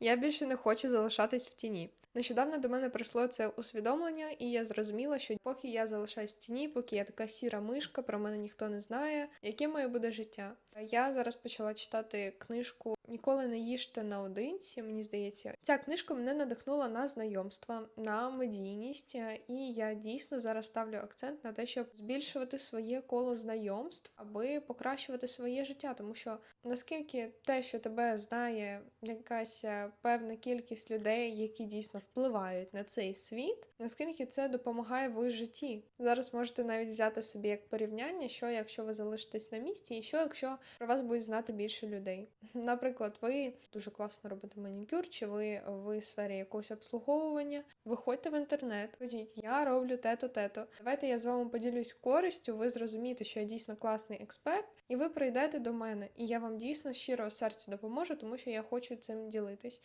Я більше не хочу залишатись в тіні. Нещодавно до мене прийшло це усвідомлення, і я зрозуміла, що поки я залишаюсь в тіні, поки я така сіра мишка, про мене ніхто не знає, яке моє буде життя. Я зараз почала читати книжку Ніколи не їжте наодинці. Мені здається, ця книжка мене надихнула на знайомства, на медійність, е, і я дійсно зараз ставлю акцент на те, щоб збільшувати своє коло знайомств, аби покращувати своє життя. Тому що наскільки те, що тебе знає якась е, певна кількість людей, які дійсно впливають на цей світ, наскільки це допомагає в житті. Зараз можете навіть взяти собі як порівняння, що якщо ви залишитесь на місці, і що якщо про вас будуть знати більше людей. Наприклад, ви дуже класно робите манікюр, чи ви в сфері якогось обслуговування. Виходьте в інтернет, кажіть, я роблю те-то, те-то. Давайте я з вами поділюсь користю, ви зрозумієте, що я дійсно класний експерт, і ви прийдете до мене, і я вам дійсно щиро серця допоможу, тому що я хочу цим ділитись.